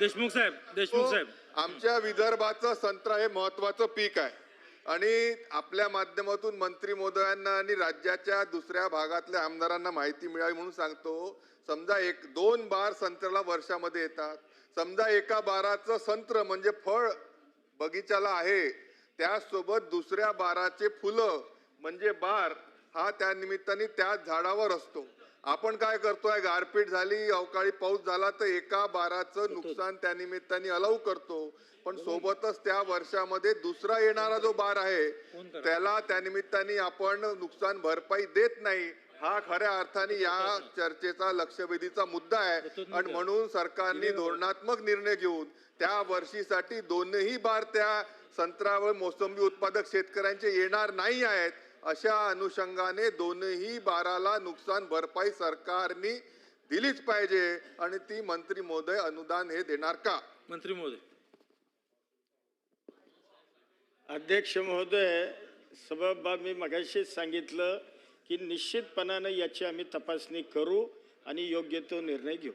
देशमुख साहेब देशमुख साहेब. आमच्या विदर्भाचं संत्रा हे महत्वाचं पीक आहे. आणि आपल्या माध्यमातून मंत्री महोदयांना आणि राज्याच्या दुसऱ्या भागातल्या आमदारांना माहिती मिळावी म्हणून सांगतो. समजा एक दोन बार संत्र्याला वर्षामध्ये येतात. समजा एका बाराचं संत्र म्हणजे फळ बगीचाला आहे. त्याचसोबत दुसऱ्या बाराचे फुलं म्हणजे बार हा त्या निमित्ताने त्याच झाडावर असतो. आपण काय करतोय गारपीट झाली अवकाळी पाऊस झाला तर एका बाराचं नुकसान त्या निमित्ताने अलाव करतो. पण सोबतच त्या वर्षामध्ये दुसरा येणारा जो बार आहे त्याला त्या निमित्ताने आपण नुकसान भरपाई देत नाही. हा खऱ्या अर्थाने या चर्चेचा लक्षवेधीचा मुद्दा आहे. आणि म्हणून सरकारने धोरणात्मक निर्णय घेऊन त्या वर्षीसाठी दोनही बार त्या संत्रावर मोसंबी उत्पादक शेतकऱ्यांचे येणार नाही आहेत. अशा अनुषंगाने दोनही बाराला नुकसान भरपाई सरकारने दिलीच पाहिजे. आणि ती मंत्री महोदय अनुदान हे देणार का? मंत्री महोदय. अध्यक्ष महोदय सभाबा मी मगाशीच सांगितलं की निश्चितपणानं याची आम्ही तपासणी करू आणि योग्य तो निर्णय घेऊ.